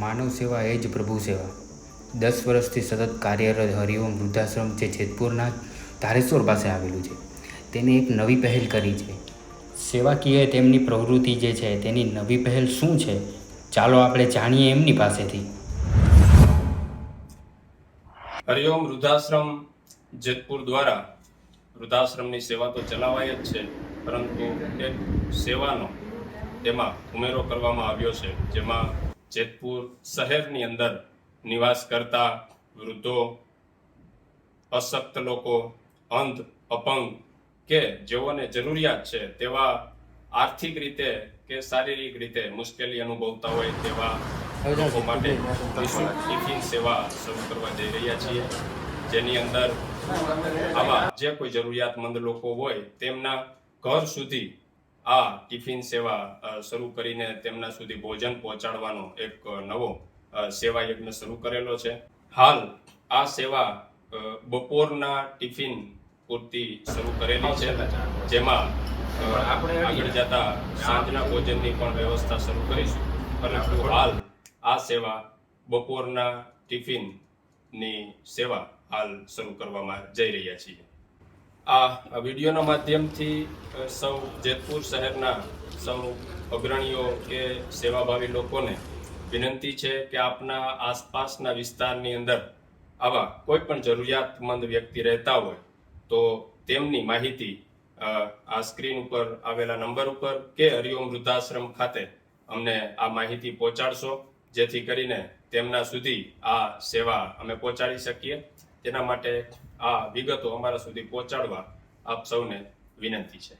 માનવ સેવા એ જ પ્રભુ સેવા. દસ વર્ષથી સતત કાર્યરત હરિઓમ વૃદ્ધાશ્રમ જે જેતપુરના ધારેશ્વર પાસે આવેલું છે, તેને એક નવી પહેલ કરી છે. સેવાકીય તેમની પ્રવૃત્તિ જે છે, તેની નવી પહેલ શું છે? ચાલો આપણે જાણીએ એમની પાસેથી. હરિઓમ વૃદ્ધાશ્રમ જેતપુર દ્વારા વૃદ્ધાશ્રમની સેવા તો ચલાવાય જ છે, પરંતુ એક સેવાનો તેમાં ઉમેરો કરવામાં આવ્યો છે, જેમાં જેતપુર શહેરની અંદર નિવાસ કરતા વૃદ્ધો, અશક્ત લોકો, અંધ, અપંગ કે જેઓને જરૂરિયાત છે તેવા આર્થિક રીતે કે શારીરિક રીતે મુશ્કેલી અનુભવતા હોય તેવા લોકો માટે ટિફિન સેવા શરૂ કરવા જઈ રહ્યા છીએ. જેની અંદર આવા જે કોઈ જરૂરિયાતમંદ લોકો હોય તેમના ઘર સુધી આ ટિફિન સેવા શરૂ કરીને તેમના સુધી ભોજન પહોંચાડવાનો એક નવો સેવા યજ્ઞ શરૂ કરેલો છે. હાલ આ સેવા બપોરના ટિફિન પૂરતી શરૂ કરેલી છે જેમાં આપણે આગળ જતા સાંજના ભોજનની પણ વ્યવસ્થા શરૂ કરીશું. પરંતુ હાલ આ સેવા બપોરના ટિફિનની સેવા હાલ શરૂ કરવામાં જઈ રહ્યા છીએ. આ વિડીયોના માધ્યમથી સૌ જેતપુર શહેરના સૌ અગ્રણીઓ કે સેવાભાવી લોકોને વિનંતી છે કે આપના આસપાસના વિસ્તારની અંદર આવા કોઈ પણ જરૂરિયાતમંદ વ્યક્તિ રહેતા હોય, તો તેમની માહિતી આ સ્ક્રીન ઉપર આવેલા નંબર ઉપર કે હરિઓમ વૃદ્ધાશ્રમ ખાતે અમને આ માહિતી પહોંચાડશો, જેથી કરીને તેમના સુધી આ સેવા અમે પહોંચાડી શકીએ. તેના માટે આ વિગતો અમારા સુધી પહોંચાડવા આપ સૌને વિનંતી છે.